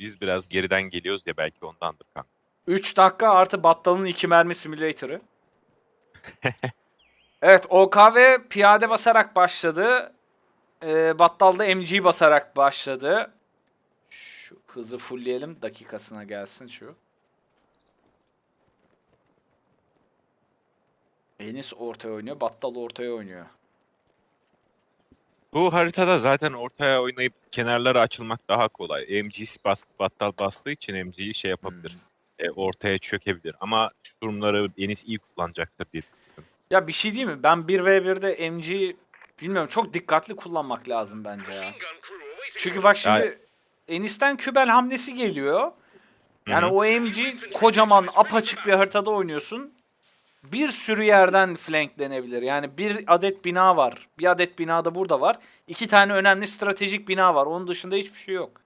Biz biraz geriden geliyoruz ya belki ondandır kanka. 3 dakika artı battalın 2 mermi simülatörü. evet OKV piyade basarak başladı. Ee, battal da MG basarak başladı. Şu hızı fullleyelim dakikasına gelsin şu. Enis ortaya oynuyor, Battal ortaya oynuyor. Bu haritada zaten ortaya oynayıp kenarlara açılmak daha kolay. MG bas, battal bastığı için MG'yi şey yapabilir. E, ortaya çökebilir. Ama şu durumları Enis iyi kullanacaktır diye. Ya bir şey değil mi? Ben 1v1'de MG bilmiyorum çok dikkatli kullanmak lazım bence ya. Çünkü bak şimdi Ya- Enis'ten Kübel hamlesi geliyor. Yani Hı hı. o MG kocaman apaçık bir haritada oynuyorsun. Bir sürü yerden flanklenebilir. Yani bir adet bina var. Bir adet bina da burada var. İki tane önemli stratejik bina var. Onun dışında hiçbir şey yok.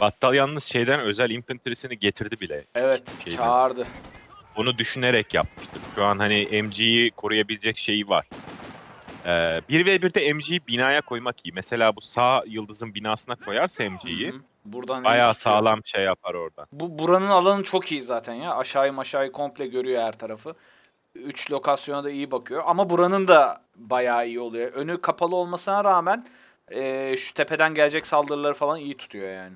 Battal yalnız şeyden özel infantry'sini getirdi bile. Evet Şeyden. çağırdı. Onu düşünerek yapmıştır. Şu an hani MG'yi koruyabilecek şeyi var. Ee, 1v1'de MG'yi binaya koymak iyi. Mesela bu sağ yıldızın binasına koyarsa MG'yi. Buradan bayağı sağlam şey yapar orada. Bu buranın alanı çok iyi zaten ya. Aşağıyı aşağıyı komple görüyor her tarafı. Üç lokasyona da iyi bakıyor. Ama buranın da bayağı iyi oluyor. Önü kapalı olmasına rağmen eee, şu tepeden gelecek saldırıları falan iyi tutuyor yani.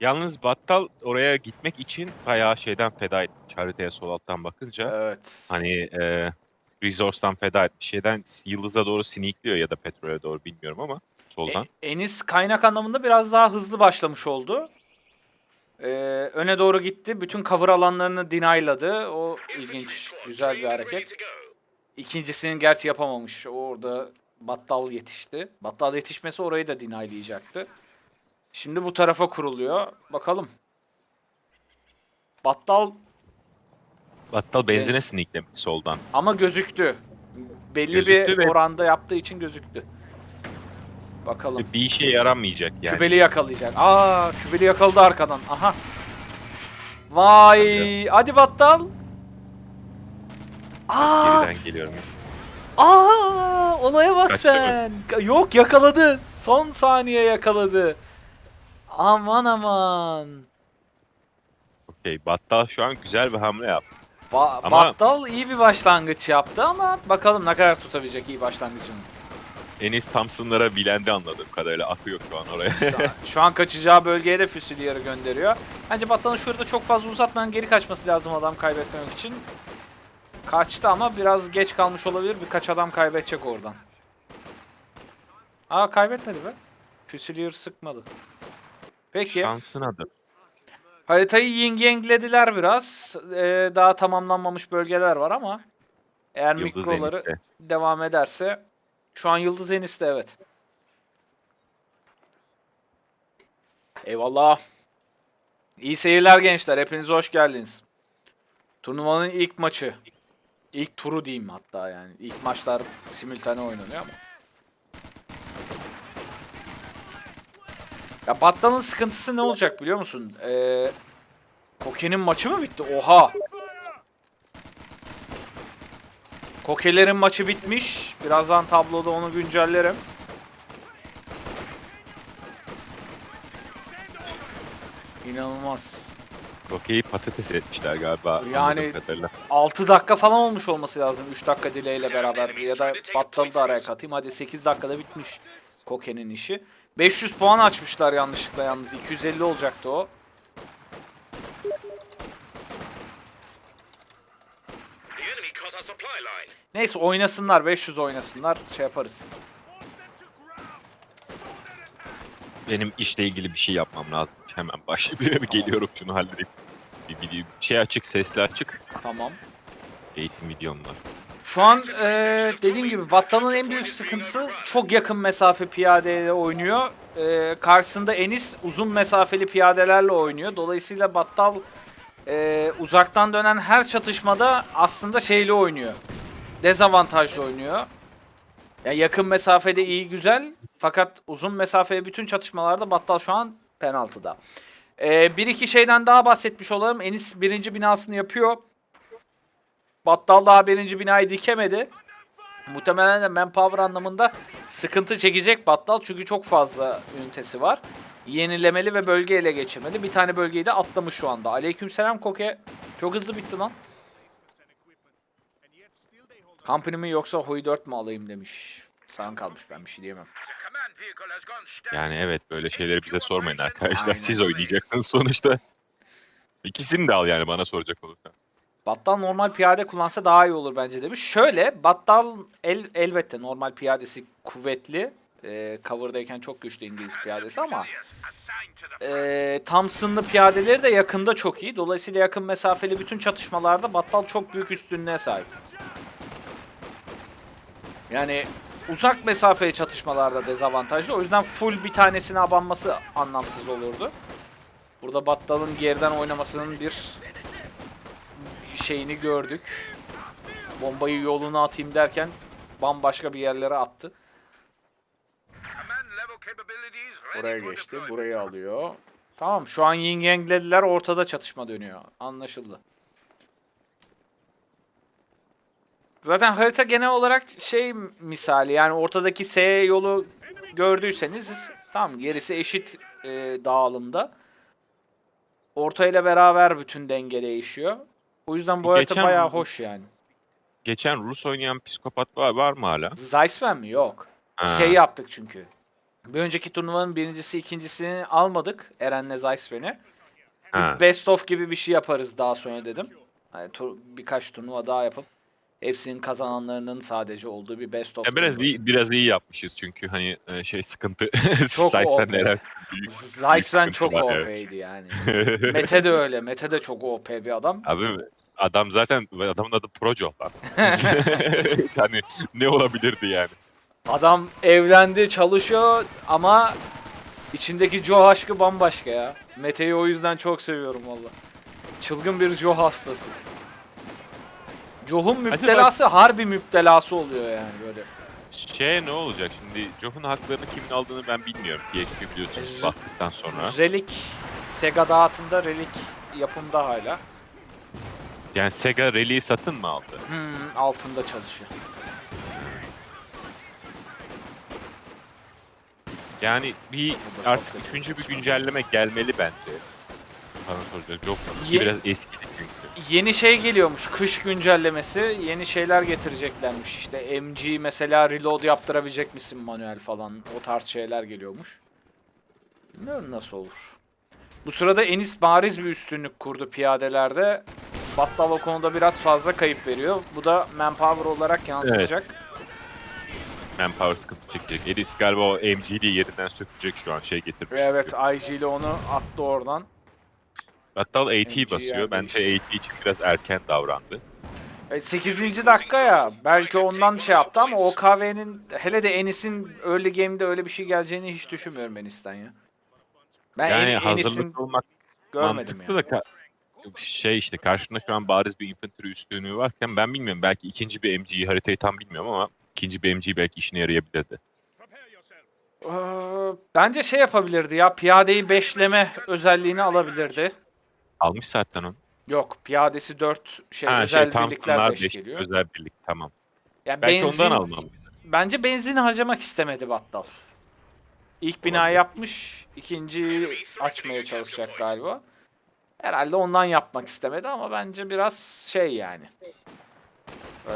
Yalnız Battal oraya gitmek için bayağı şeyden feda etmiş haritaya sol alttan bakınca. Evet. Hani e, resource'dan feda etmiş. Şeyden yıldıza doğru sinikliyor ya da petrole doğru bilmiyorum ama soldan. E- Enis kaynak anlamında biraz daha hızlı başlamış oldu. Eee, öne doğru gitti. Bütün cover alanlarını deny'ladı. O ilginç, güzel bir hareket. İkincisini gerçi yapamamış. Orada Battal yetişti. Battal yetişmesi orayı da deny'layacaktı. Şimdi bu tarafa kuruluyor. Bakalım. Battal Battal benzine siniklemiş soldan. ama gözüktü. Belli Gözüktü bir ve- oranda yaptığı için gözüktü. Bakalım. Bir işe yaramayacak yani. Kübeli yakalayacak. Aa, Kübeli yakaladı arkadan. Aha. Vay, hadi Battal. Aa, Geriden geliyorum. aa, olaya bak Kaçtı mı? sen. Yok yakaladı. Son saniye yakaladı. Aman aman. Okey. Battal şu an güzel bir hamle yaptı. Ba- Ama- Battal iyi bir başlangıç yaptı ama bakalım ne kadar tutabilecek iyi başlangıcını. Enis Thompson'lara bilendi anladığım kadarıyla akıyor şu an oraya. Şu an, şu an kaçacağı bölgeye de Füsilier'i gönderiyor. Bence Battal'ın şurada çok fazla uzatmadan geri kaçması lazım adam kaybetmemek için. Kaçtı ama biraz geç kalmış olabilir. Birkaç adam kaybedecek oradan. Aa kaybetmedi be. Füsilier sıkmadı. Peki. Şansınadır. Haritayı yin yenglediler biraz. Ee, daha tamamlanmamış bölgeler var ama eğer Yıldız mikroları Enis'te. devam ederse şu an Yıldız Enis'te evet. Eyvallah. İyi seyirler gençler. Hepiniz hoş geldiniz. Turnuvanın ilk maçı. İlk turu diyeyim hatta yani. İlk maçlar simultane oynanıyor ama. Ya Battal'ın sıkıntısı ne olacak biliyor musun? Ee, Koke'nin maçı mı bitti? Oha! Kokelerin maçı bitmiş. Birazdan tabloda onu güncellerim. İnanılmaz. Okey patates etmişler galiba. Yani- anladığım kadarıyla. 6 dakika falan olmuş olması lazım. 3 dakika delay ile beraber. Ya da Battal'ı da araya katayım. Hadi 8 dakikada bitmiş Koke'nin işi. 500 puan açmışlar yanlışlıkla yalnız. 250 olacaktı o. Neyse oynasınlar. 500 oynasınlar. Şey yaparız. Benim işle ilgili bir şey yapmam lazım. Hemen başlayıp bir geliyorum şunu halledeyim. Bir video şey açık, sesli açık. Tamam. Eğitim videom var. Şu an eee, dediğim gibi Battal'ın en büyük sıkıntısı çok yakın mesafe piyadeyle oynuyor. Eee, karşısında Enis uzun mesafeli piyadelerle oynuyor. Dolayısıyla Battal eee, uzaktan dönen her çatışmada aslında şeyle oynuyor. Dezavantajlı oynuyor. Yani yakın mesafede iyi güzel fakat uzun mesafeye bütün çatışmalarda Battal şu an penaltıda. Eee, bir iki şeyden daha bahsetmiş olalım. Enis birinci binasını yapıyor. Battal daha birinci binayı dikemedi. Muhtemelen de manpower anlamında sıkıntı çekecek Battal çünkü çok fazla ünitesi var. Yenilemeli ve bölge ele geçirmeli. Bir tane bölgeyi de atlamış şu anda. Aleykümselam Koke. Çok hızlı bitti lan. Company mi yoksa Hoi 4 mu alayım demiş. Sağın kalmış ben bir şey diyemem. Yani evet böyle şeyleri bize sormayın arkadaşlar. Aynen Siz oynayacaksınız sonuçta. İkisini de al yani bana soracak olursan. Battal normal piyade kullansa daha iyi olur bence demiş. Şöyle Battal el, elbette normal piyadesi kuvvetli. Ee, cover'dayken çok güçlü İngiliz piyadesi ama e, Thompson'lı piyadeleri de yakında çok iyi. Dolayısıyla yakın mesafeli bütün çatışmalarda Battal çok büyük üstünlüğe sahip. Yani uzak mesafeli çatışmalarda dezavantajlı. O yüzden full bir tanesine abanması anlamsız olurdu. Burada Battal'ın geriden oynamasının bir şeyini gördük. Bombayı yoluna atayım derken bambaşka bir yerlere attı. Buraya geçti. Burayı alıyor. Tamam şu an Yin Yang'lediler ortada çatışma dönüyor. Anlaşıldı. Zaten harita genel olarak şey misali yani ortadaki S yolu gördüyseniz tamam gerisi eşit e, dağılımda. Ortayla beraber bütün denge değişiyor. O yüzden bu harita Geçen- bayağı hoş yani. Geçen Rus oynayan psikopat var, var mı hala? Zeissman mi? Yok. Ha. Şey yaptık çünkü. Bir önceki turnuvanın birincisi ikincisini almadık Eren'le Zeissman'i. Ha. Best of gibi bir şey yaparız daha sonra dedim. Yani tur- birkaç turnuva daha yapıp hepsinin kazananlarının sadece olduğu bir best of Ya biraz turnuvası. iyi, biraz iyi yapmışız çünkü hani e, şey sıkıntı. Çok OP. neler Zeissman çok. OP'ydi yani. Mete de öyle. Mete de çok OP bir adam. Abi adam zaten adamın adı Projo lan. hani ne olabilirdi yani? Adam evlendi, çalışıyor ama içindeki Joe aşkı bambaşka ya. Mete'yi o yüzden çok seviyorum valla. Çılgın bir Joe hastası. Joe'un müptelası harbi müptelası oluyor yani böyle. Şey ne olacak şimdi Joe'un haklarını kimin aldığını ben bilmiyorum. PHP biliyorsunuz baktıktan sonra. Relik Sega dağıtımda, Relik yapımda hala. Yani Sega Rally'yi satın mı aldı? Hmm, altında çalışıyor. Yani bir çok artık kötü. üçüncü bir güncelleme gelmeli bence. Bana soracak. Joe Ye- biraz eskidi çünkü. Yeni şey geliyormuş, kış güncellemesi. Yeni şeyler getireceklermiş. İşte MG mesela reload yaptırabilecek misin manuel falan. O tarz şeyler geliyormuş. Bilmiyorum nasıl olur. Bu sırada Enis bariz bir üstünlük kurdu piyadelerde. Battal o konuda biraz fazla kayıp veriyor. Bu da manpower olarak yansıyacak. Manpower sıkıntısı çekecek. Eris galiba o MG'liği yerinden sökecek şu an şey getirmiş. Ve evet IG ile onu attı oradan. Hatta AT basıyor. Bence değişti. AT için biraz erken davrandı. 8. dakika ya. Belki ondan şey yaptı ama OKV'nin hele de Enis'in early game'de öyle bir şey geleceğini hiç düşünmüyorum Enis'ten ya. Ben Yani En- hazırlıklı olmak görmedim mantıklı ya. da şey işte karşında şu an bariz bir infantry üstünlüğü varken ben bilmiyorum belki ikinci bir MG haritayı tam bilmiyorum ama ikinci bir MG belki işine yarayabilirdi. Ee, bence şey yapabilirdi ya. Piyadeyi beşleme özelliğini alabilirdi. Almış zaten onu. Yok, piyadesi 4 şey ha özel şey birlikler Thompson'lar 5 beş- geliyor. özel birlik tamam. Yani Belki benzin, ondan almam. Bence benzin harcamak istemedi Battal. İlk bina yapmış, ikinci açmaya çalışacak galiba. Herhalde ondan yapmak istemedi ama bence biraz şey yani. Ee,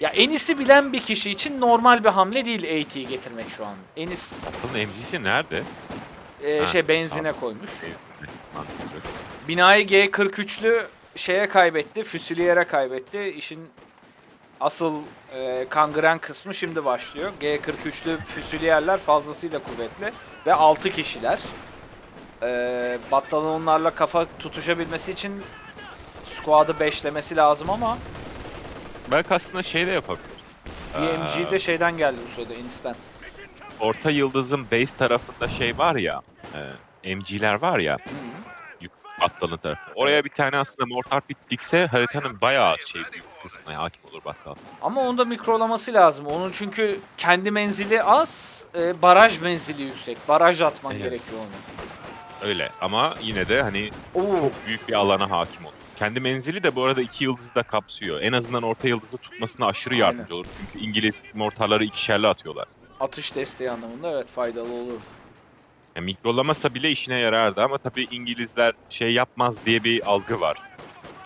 ya Enis'i bilen bir kişi için normal bir hamle değil AT'yi getirmek şu an. Enis Bunun MG'si nerede? e, Ha, şey benzine tamam. koymuş. Mantıklı. Binayı G43'lü şeye kaybetti, füsiliyere kaybetti. İşin asıl e, kangren kısmı şimdi başlıyor. G43'lü füsiliyerler fazlasıyla kuvvetli ve 6 kişiler. E, Battal'ın onlarla kafa tutuşabilmesi için squad'ı beşlemesi lazım ama Belki aslında şey de yapabilir. BMG de şeyden geldi bu sırada Enis'ten. Orta Yıldız'ın base tarafında şey var ya, e, MG'ler var ya, Battal'ın tarafı. Oraya bir tane aslında mortar pit dikse haritanın bayağı şey büyük kısmına hakim olur Battal. Ama onu da mikrolaması lazım. Onun çünkü kendi menzili az, e, baraj menzili yüksek. Baraj atman Evet. gerekiyor onu. Öyle ama yine de hani Oo. büyük bir alana hakim olur. Kendi menzili de bu arada iki yıldızı da kapsıyor. En azından orta yıldızı tutmasına aşırı yardımcı olur. Çünkü İngiliz mortarları ikişerli atıyorlar. Atış desteği anlamında evet faydalı olur. Yani mikrolamasa bile işine yarardı ama tabii İngilizler şey yapmaz diye bir algı var.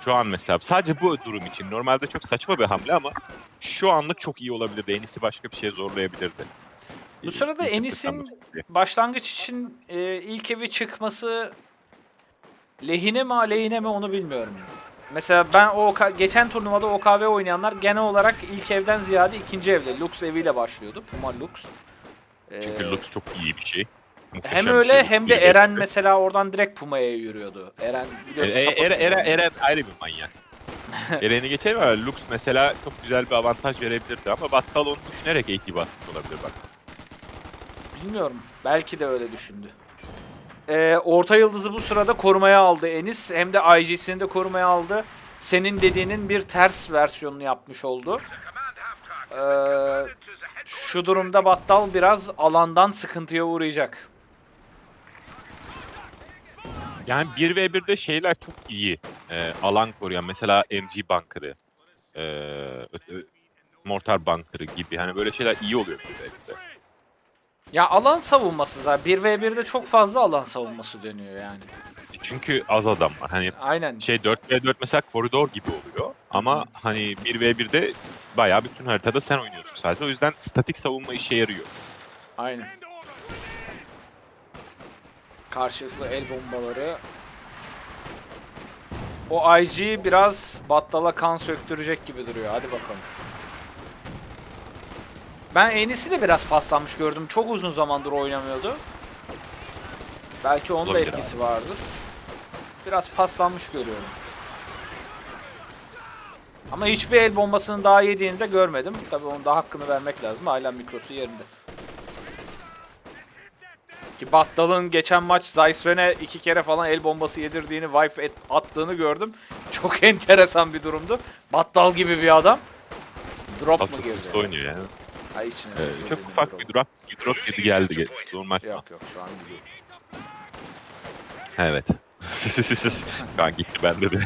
Şu an mesela sadece bu durum için normalde çok saçma bir hamle ama şu anlık çok iyi olabilirdi. Enis'i başka bir şeye zorlayabilirdi. Bu sırada Enis'in başlangıç için e, ilk evi çıkması lehine mi aleyhine mi onu bilmiyorum. Mesela ben o geçen turnuvada OKV oynayanlar genel olarak ilk evden ziyade ikinci evde Lux eviyle başlıyordu. Puma Lux. Ee, Çünkü Lux çok iyi bir şey. Muhteşem hem öyle şey. hem de Eren mesela oradan direkt Puma'ya yürüyordu. Eren E, biliyorsun. e, support Eren, Eren. Eren ayrı bir manyak. Eren'i geçelim ama Lux mesela çok güzel bir avantaj verebilirdi ama Battal onu düşünerek AT basmış olabilir bak. Bilmiyorum. Belki de öyle düşündü. Ee, orta yıldızı bu sırada korumaya aldı Enis. Hem de IG'sini de korumaya aldı. Senin dediğinin bir ters versiyonunu yapmış oldu. Ee, şu durumda Battal biraz alandan sıkıntıya uğrayacak. Yani 1v1'de şeyler çok iyi. Ee, alan koruyan mesela MG Bunker'ı, ö- Mortar Bunker'ı gibi hani böyle şeyler iyi oluyor 1v1'de. Ya alan savunması zaten. 1v1'de çok fazla alan savunması dönüyor yani. Çünkü az adam var. Hani Aynen. şey 4v4 mesela koridor gibi oluyor ama hani 1v1'de bayağı bütün haritada sen oynuyorsun sadece. O yüzden statik savunma işe yarıyor. Aynen. Karşılıklı el bombaları. O IG biraz battala kan söktürecek gibi duruyor. Hadi bakalım. Ben Enis'i de biraz paslanmış gördüm. Çok uzun zamandır oynamıyordu. Belki onun da etkisi vardır. Biraz paslanmış görüyorum. Ama hiçbir el bombasını daha yediğini de görmedim. Tabii onun da hakkını vermek lazım. Hala mikrosu yerinde. Ki Battal'ın geçen maç Zaysven'e iki kere falan el bombası yedirdiğini, wipe et, attığını gördüm. Çok enteresan bir durumdu. Battal gibi bir adam. Drop mu Çok girdi? oynuyor yani. İçine. Ee, çok ufak bir drop, bir drop yedi geldi. geldi. Normal. Yok yok şu an gidiyor. Evet. Şu an gitti bende de.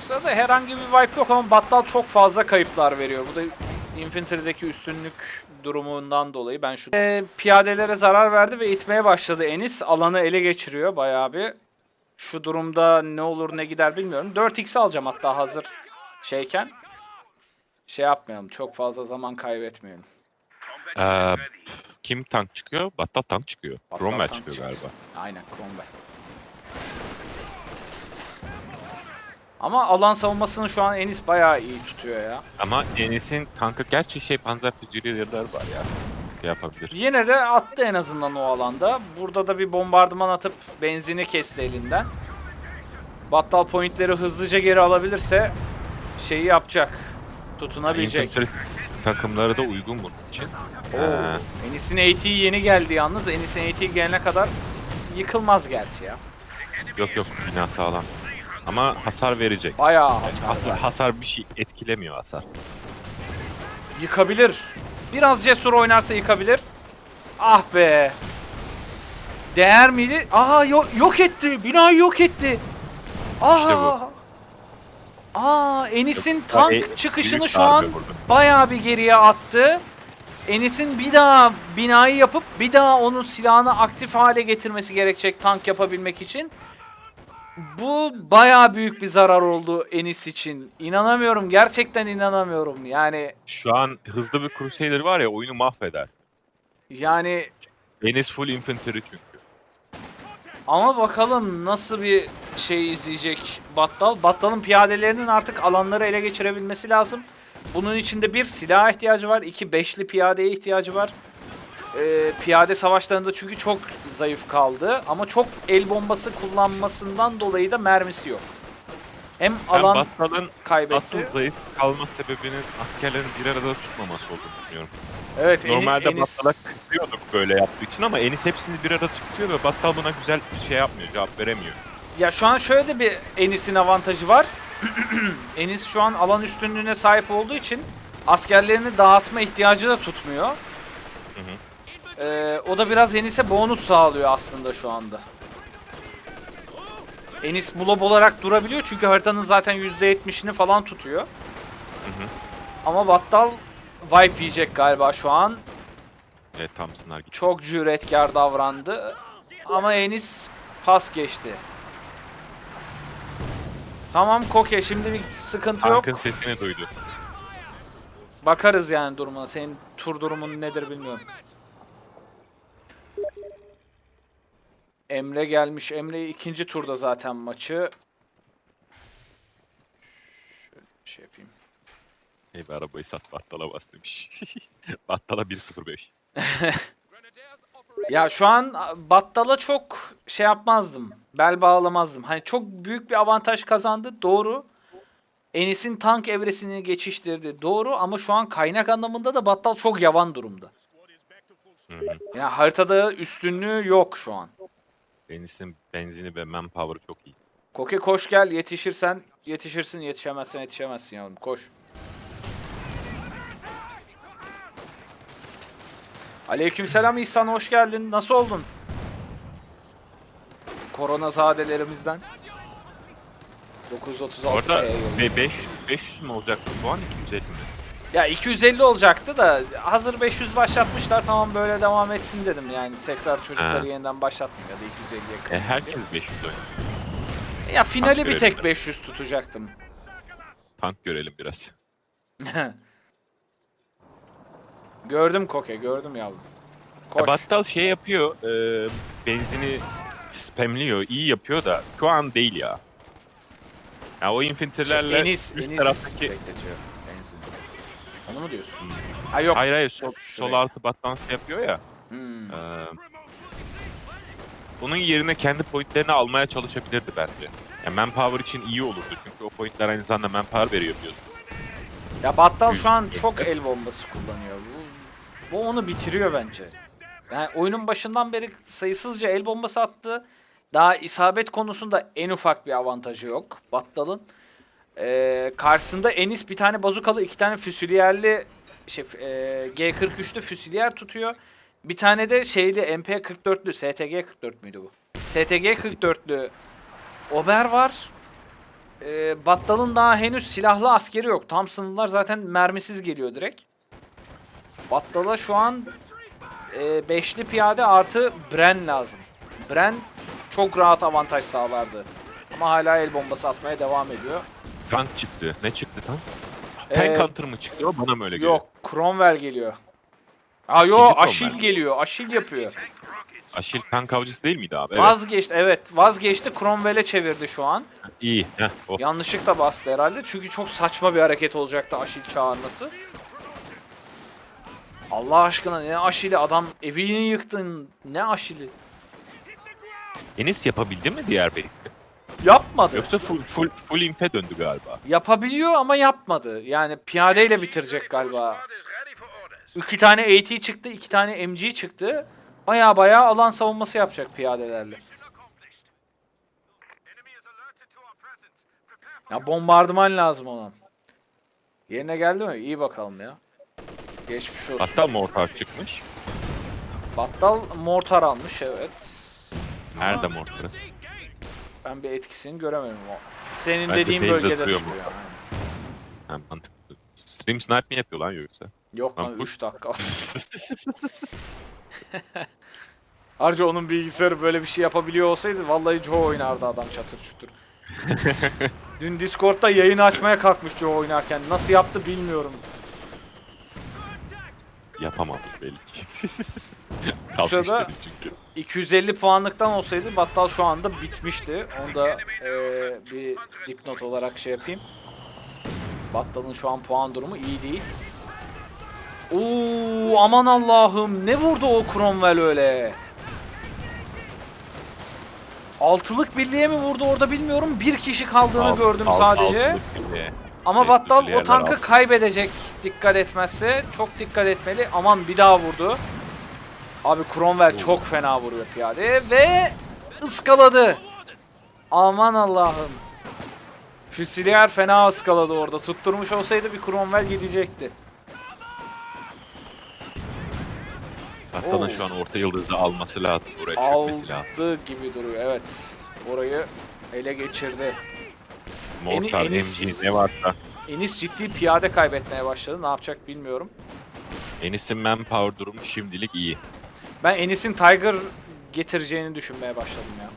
Bu sırada herhangi bir wipe yok ama Battal çok fazla kayıplar veriyor. Bu da Infantry'deki üstünlük durumundan dolayı ben şu Ee, piyadelere zarar verdi ve itmeye başladı Enis. Alanı ele geçiriyor bayağı bir. Şu durumda ne olur ne gider bilmiyorum. 4x alacağım hatta hazır şeyken. Şey yapmayalım. Çok fazla zaman kaybetmeyelim. Ee, kim tank çıkıyor? Battal tank çıkıyor. Battal Cromwell tank çıkıyor çıktı. galiba. Aynen Cromwell. Ama alan savunmasını şu an Enis bayağı iyi tutuyor ya. Ama Enis'in tankı gerçi şey panzer füzelileri var ya. Şey yapabilir. Yine de attı en azından o alanda. Burada da bir bombardıman atıp benzini kesti elinden. Battal pointleri hızlıca geri alabilirse şeyi yapacak. Tutunabilecek. Takımları da uygun bunun için. Oo. Ee, Enis'in AT yeni geldi yalnız. Enis'in AT gelene kadar yıkılmaz gerçi ya. yok yok bina sağlam. Ama hasar verecek. Bayağı Yani hasar. hasar, hasar bir şey etkilemiyor hasar. Yıkabilir. Biraz cesur oynarsa yıkabilir. Ah be. Değer miydi? Aha yok, yok etti. Binayı yok etti. Aha. İşte bu. Aa Enis'in Yok, tank e, çıkışını şu an bayağı bir geriye attı. Enis'in bir daha binayı yapıp bir daha onun silahını aktif hale getirmesi gerekecek tank yapabilmek için. Bu bayağı büyük bir zarar oldu Enis için. İnanamıyorum. Gerçekten inanamıyorum. Yani Şu an hızlı bir Crusader var ya oyunu mahveder. yani Enis full infantry çünkü. Ama bakalım nasıl bir şey izleyecek Battal. Battal'ın piyadelerinin artık alanları ele geçirebilmesi lazım. Bunun için de bir silah ihtiyacı var. iki beşli piyadeye ihtiyacı var. Ee, piyade savaşlarında çünkü çok zayıf kaldı. Ama çok el bombası kullanmasından dolayı da mermisi yok. Hem Ben alan Battal'ın kaybetti. asıl zayıf kalma sebebinin askerlerin bir arada tutmaması olduğunu düşünüyorum. evet, Eni- Normalde Enis- Battal'a kızıyorduk böyle yaptığı için ama Enis hepsini bir arada tutuyor ve Battal buna güzel bir şey yapmıyor, cevap veremiyor. Ya şu an şöyle de bir Enis'in avantajı var. Enis şu an alan üstünlüğüne sahip olduğu için askerlerini dağıtma ihtiyacı da tutmuyor. Ee, o da biraz Enis'e bonus sağlıyor aslında şu anda. Enis blob olarak durabiliyor çünkü haritanın zaten %70'ini falan tutuyor. hı. Ama Battal wipe yiyecek galiba şu an. Evet Thompson'lar gitti. Çok cüretkar davrandı. Ama Enis pas geçti. Tamam Koke şimdi bir sıkıntı yok. Tank'ın sesini duydu. Bakarız yani durumuna. Senin tur durumun nedir bilmiyorum. Emre gelmiş. Emre ikinci turda zaten maçı. Şöyle bir şey yapayım. Ey be arabayı sat battala bas demiş. battala 1.05. Ya şu an Battal'a çok şey yapmazdım. Bel bağlamazdım. Hani çok büyük bir avantaj kazandı. Doğru. Enis'in tank evresini geçiştirdi. Doğru ama şu an kaynak anlamında da Battal çok yavan durumda. Hı hı. Yani haritada üstünlüğü yok şu an. Deniz'in benzini ve manpower'ı çok iyi. Koke koş gel yetişirsen yetişirsin yetişemezsen yetişemezsin yavrum koş. Aleykümselam İhsan hoş geldin. Nasıl oldun? Korona zadelerimizden. 936 Orada P yolu. ve 500, 500 mü olacaktı bu an 250 mi? Ya 250 olacaktı da hazır 500 başlatmışlar tamam böyle devam etsin dedim yani tekrar çocukları Ha. yeniden başlatmayayım ya da 250'ye E, herkes diye. 500 oynasın. Ya finali bir tek 500 tutacaktım. Tank görelim biraz. gördüm Koke gördüm yavrum. Ya Koş. Battal şey yapıyor, e, benzini spamliyor, iyi yapıyor da şu an değil ya. Ya o infantry'lerle Enis, üst Enis taraftaki... bekletiyor. Onu mu diyorsun? Ha yok. Hayır hayır sol, Şuraya. sol altı Battal şey yapıyor ya. Hmm. e, bunun yerine kendi pointlerini almaya çalışabilirdi bence. Yani manpower için iyi olurdu çünkü o pointler aynı zamanda manpower veriyor biliyorsun. Ya Battal şu an çok el bombası kullanıyor. Bu, bu onu bitiriyor bence. Yani oyunun başından beri sayısızca el bombası attı. Daha isabet konusunda en ufak bir avantajı yok Battal'ın. Ee, karşısında Enis bir tane bazukalı, iki tane füsüliyerli şey, e, G43'lü füsüliyer tutuyor. Bir tane de şeyli MP44'lü, STG 44 müydü bu? STG 44'lü Ober var. Ee, Battal'ın daha henüz silahlı askeri yok. Thompson'lar zaten mermisiz geliyor direkt. Battal'a şu an e, beşli piyade artı Bren lazım. Bren çok rahat avantaj sağlardı. Ama hala el bombası atmaya devam ediyor. Tank çıktı. Ne çıktı tank? Ee, Tank Hunter mı çıktı o bana mı öyle geliyor? Yok, Cromwell geliyor. Aa yo, İkinci Aşil Cromwell. geliyor. Aşil yapıyor. Aşil tank avcısı değil miydi abi? Evet. Vazgeçti, evet. Vazgeçti. Cromwell'e çevirdi şu an. İyi. Heh, o. Yanlışlıkla bastı herhalde. Çünkü çok saçma bir hareket olacaktı Aşil çağırması. Allah aşkına ne Aşil'i adam evini yıktın. Ne Aşil'i? Enis yapabildi mi diğer base'i? Yapmadı. Yoksa full, full, full infe döndü galiba. Yapabiliyor ama yapmadı. Yani piyadeyle bitirecek galiba. İki tane AT çıktı, iki tane MG çıktı. Baya baya alan savunması yapacak piyadelerle. Ya bombardıman lazım ona. Yerine geldi mi? İyi bakalım ya. Geçmiş olsun. Hatta mortar çıkmış. Battal mortar almış evet. Nerede mortarı? Ben bir etkisini göremedim o. Senin Bence dediğin base'de bölgede duruyor duruyor. mortar. yani. Ha, mantıklı. Stream snipe mi yapıyor lan yoksa? Yok Lan lan bu- 3 dakika. Harca onun bilgisayarı böyle bir şey yapabiliyor olsaydı vallahi Joe oynardı adam çatır çutur. Dün Discord'da yayın açmaya kalkmış Joe oynarken. Nasıl yaptı bilmiyorum. Yapamamış belli ki. sırada- Kalkmış dedi çünkü. 250 puanlıktan olsaydı Battal şu anda bitmişti. Onu da eee, bir dipnot olarak şey yapayım. Battal'ın şu an puan durumu iyi değil. Oo aman Allah'ım ne vurdu o Cromwell öyle? Altılık birliğe mi vurdu orada bilmiyorum. Bir kişi kaldığını Alt- gördüm alt- sadece. altılık bile. Ama Battal o tankı alt. kaybedecek dikkat etmezse. Çok dikkat etmeli. Aman bir daha vurdu. Abi Cromwell çok fena vuruyor piyade ve ıskaladı. Aman Allah'ım. Füsiliyer fena ıskaladı orada. Tutturmuş olsaydı bir Cromwell gidecekti. Battal'ın Oo. şu an orta yıldızı alması lazım. Buraya çökmesi lazım. Aldı gibi duruyor evet. Orayı ele geçirdi. Mortar, Enis- MG ne varsa. Enis ciddi piyade kaybetmeye başladı. Ne yapacak bilmiyorum. Enis'in manpower durumu şimdilik iyi. Ben Enis'in Tiger getireceğini düşünmeye başladım ya.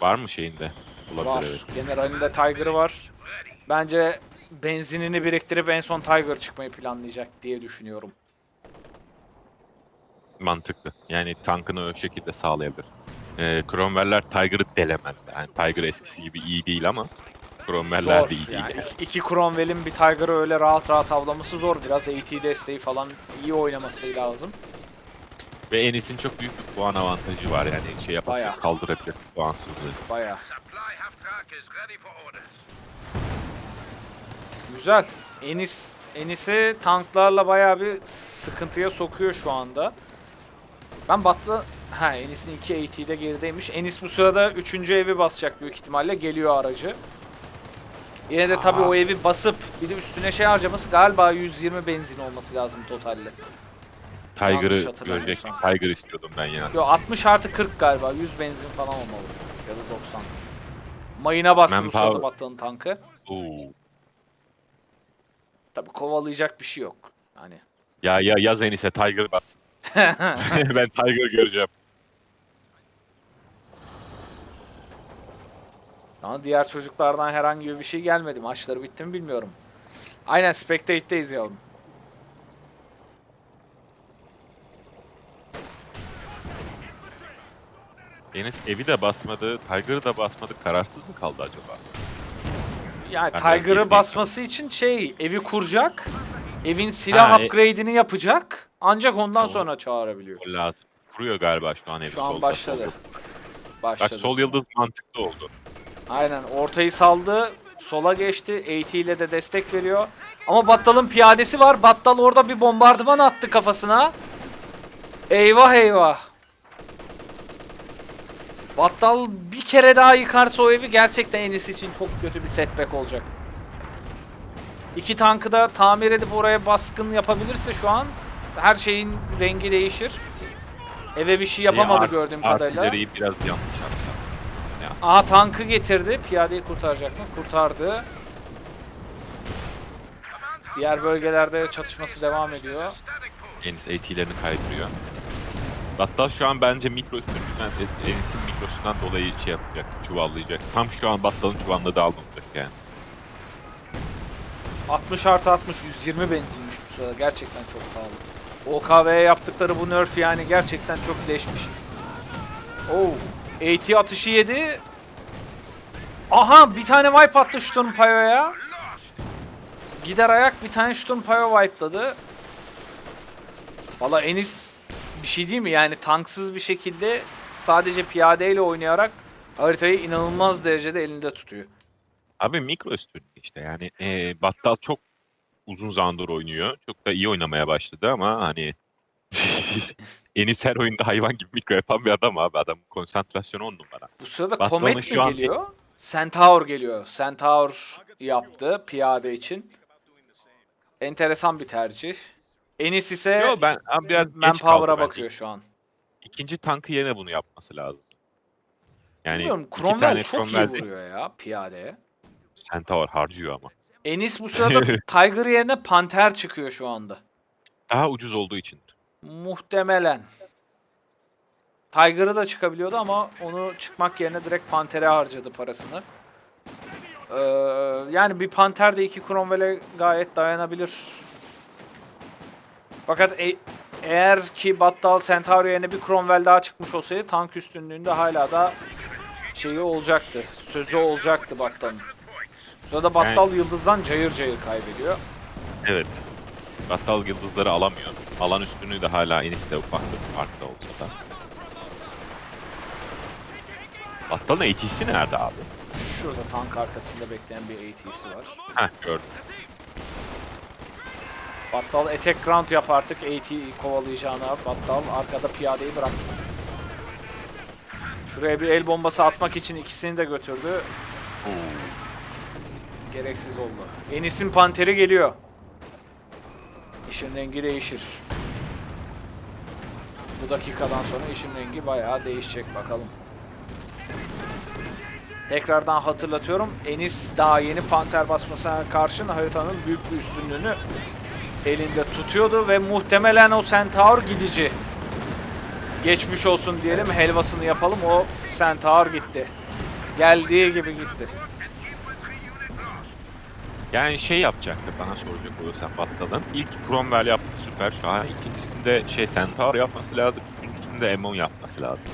Var mı şeyinde? Olabilir Var. evet. Generalinde Tiger'ı var. Bence benzinini biriktirip en son Tiger çıkmayı planlayacak diye düşünüyorum. Mantıklı. Yani tankını o şekilde sağlayabilir. Ee, Cromwell'ler Tiger'ı delemezler. Yani Tiger eskisi gibi iyi değil ama Cromwell'ler de iyi değil. yani. yani. İki, iki Cromwell'in bir Tiger'ı öyle rahat rahat avlaması zor. Biraz AT desteği falan iyi oynaması lazım. Ve Enis'in çok büyük bir puan avantajı var yani şey yapabilir, Bayağı. kaldırabilir puansızlığı. Baya. Güzel. Enis Enis'i tanklarla bayağı bir sıkıntıya sokuyor şu anda. Ben battı... Ha Enis'in 2 AT'de gerideymiş. Enis bu sırada 3. evi basacak büyük ihtimalle. Geliyor aracı. Yine de tabii Aa. o evi basıp bir de üstüne şey harcaması galiba 120 benzin olması lazım totalde. Yanlış Tiger'ı hatırlamıyorsam. görecek. Tiger istiyordum ben ya. Yo 60 artı 40 galiba. 100 benzin falan olmalı. Ya da 90. Mayına bastı Manpower. sırada Battı'nın tankı. Oo. Tabii kovalayacak bir şey yok. Hani Ya ya yaz Enis'e Tiger bas. ben Tiger göreceğim. Ama diğer çocuklardan herhangi bir şey gelmedi. Maçları bitti mi bilmiyorum. Aynen Spectate'deyiz yavrum. Enis evi de basmadı, Tiger'ı da basmadı. Kararsız mı kaldı acaba? Yani Ben biraz Tiger'ı basması için şey evi kuracak. Evin silah Ha, e- upgrade'ini yapacak. Ancak ondan Tamam. sonra çağırabiliyor. O lazım. Kuruyor galiba şu an evi Şu an solda, başladı. solda. Başladı. Bak sol yıldız mantıklı oldu. Aynen ortayı saldı. Sola geçti. AT ile de destek veriyor. Ama Battal'ın piyadesi var. Battal orada bir bombardıman attı kafasına. Eyvah eyvah. Battal bir kere daha yıkarsa o evi gerçekten Enis için çok kötü bir setback olacak. İki tankı da tamir edip oraya baskın yapabilirse şu an her şeyin rengi değişir. Eve bir şey yapamadı gördüğüm kadarıyla. Artilleriyi biraz yanlış attı. Aha tankı getirdi. Piyadeyi kurtaracak mı? Kurtardı. Diğer bölgelerde çatışması devam ediyor. Enis AT'lerini kaydırıyor. Battal şu an bence mikro üstünlüğünden, Enis'in mikrosundan dolayı şey yapacak, çuvallayacak. Tam şu an Battal'ın çuvalını da almayacak yani. 60 artı 60 120 benzinmiş bu sırada. Gerçekten çok pahalı. OKV'ye yaptıkları bu nerf yani gerçekten çok leşmiş. Oo. AT atışı yedi. Aha bir tane wipe attı Sturmpayo'ya. Gider ayak bir tane Sturmpayo wipe'ladı. Valla Enis bir şey değil mi? Yani tanksız bir şekilde sadece piyadeyle oynayarak haritayı inanılmaz derecede elinde tutuyor. Abi mikro üstünlük işte yani e, Battal çok uzun zamandır oynuyor. Çok da iyi oynamaya başladı ama hani Enis her oyunda hayvan gibi mikro yapan bir adam abi. Adam konsantrasyonu on numara. Bu sırada Batman'ın Comet mi şu an- geliyor? Centaur geliyor. Centaur yaptı piyade için. Enteresan bir tercih. Enis ise Yo ben abi biraz geç kaldı Manpower'a bence. bakıyor şu an. İkinci tankı yerine bunu yapması lazım. Yani Bilmiyorum iki Cromwell tane çok iyi Cromwell vuruyor ya piyadeye. Centaur harcıyor ama. Enis bu sırada Tiger yerine Panther çıkıyor şu anda. Daha ucuz olduğu için. Muhtemelen. Tiger'ı da çıkabiliyordu ama onu çıkmak yerine direkt Panther'e harcadı parasını. Ee, yani bir Panther de iki Cromwell'e gayet dayanabilir. Fakat e- eğer ki Battal Centaur yerine bir Cromwell daha çıkmış olsaydı tank üstünlüğünde hala da şeyi olacaktı. Sözü olacaktı Battal'ın. Sırada Battal yıldızdan cayır cayır kaybediyor. Evet. Battal yıldızları alamıyor. Alan üstünlüğü de hala Enis'te ufak bir farkta olsa da. Battal'ın AT'si nerede abi? Şurada tank arkasında bekleyen bir AT'si var. Heh gördüm. Battal attack ground yap artık AT'yi kovalayacağına. Battal arkada piyadeyi bıraktı. Şuraya bir el bombası atmak için ikisini de götürdü. Gereksiz oldu. Enis'in panteri geliyor. İşin rengi değişir. bu dakikadan sonra işin rengi bayağı değişecek bakalım. Tekrardan hatırlatıyorum. Enis daha yeni panter basmasına karşın haritanın büyük bir üstünlüğünü elinde tutuyordu ve muhtemelen o Centaur gidici. Geçmiş olsun diyelim helvasını yapalım o Centaur gitti. Geldiği gibi gitti. Yani şey yapacaktı bana soracak olursan Battal'ın. İlk Cromwell yaptı süper şahane. İkincisinde şey Centaur yapması lazım. Üçüncüsünde Emon yapması lazım.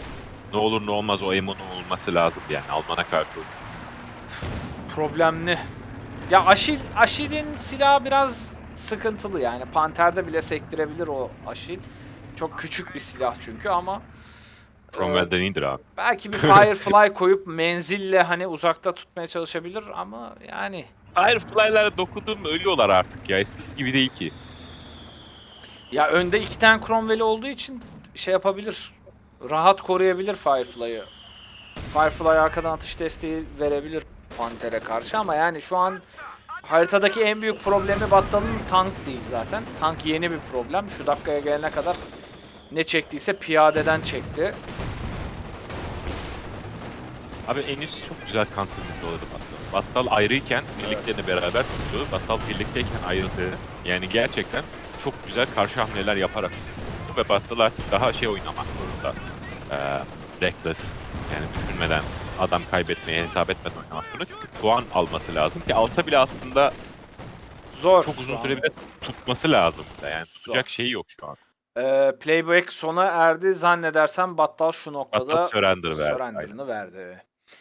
Ne olur ne olmaz o Emon'un olması lazım yani Alman'a karşı. problemli. Ya Aşil, Aşil'in silahı biraz sıkıntılı yani. Panter'de bile sektirebilir o Aşil. Çok küçük bir silah çünkü ama e, Cromwell'den iyidir abi. belki bir Firefly koyup menzille hani uzakta tutmaya çalışabilir ama yani Firefly'lara dokundun mu ölüyorlar artık ya. Eskisi gibi değil ki. ya önde iki tane Cromwell olduğu için şey yapabilir. Rahat koruyabilir Firefly'ı. Firefly arkadan atış desteği verebilir Panter'e karşı ama yani şu an haritadaki en büyük problemi Battal'ın tank değil zaten. Tank yeni bir problem. Şu dakikaya gelene kadar ne çektiyse piyadeden çekti. Abi Enis çok güzel counter'ını doladı Battal. Battal ayrıyken birliklerini beraber tutuyordu. Battal birlikteyken ayrıldı. Yani gerçekten çok güzel karşı hamleler yaparak ve Battal artık daha şey oynamak zorunda. Ee, reckless. Yani düşünmeden, adam kaybetmeye hesap etmeden oynamak zorunda. Çünkü puan alması lazım ki alsa bile aslında Zor. çok uzun süre bile tutması lazım. da. Yani tutacak şeyi yok şu an. Ee, playback sona erdi. Zannedersem Battal şu noktada Battal surrender verdi. surrender'ını verdi.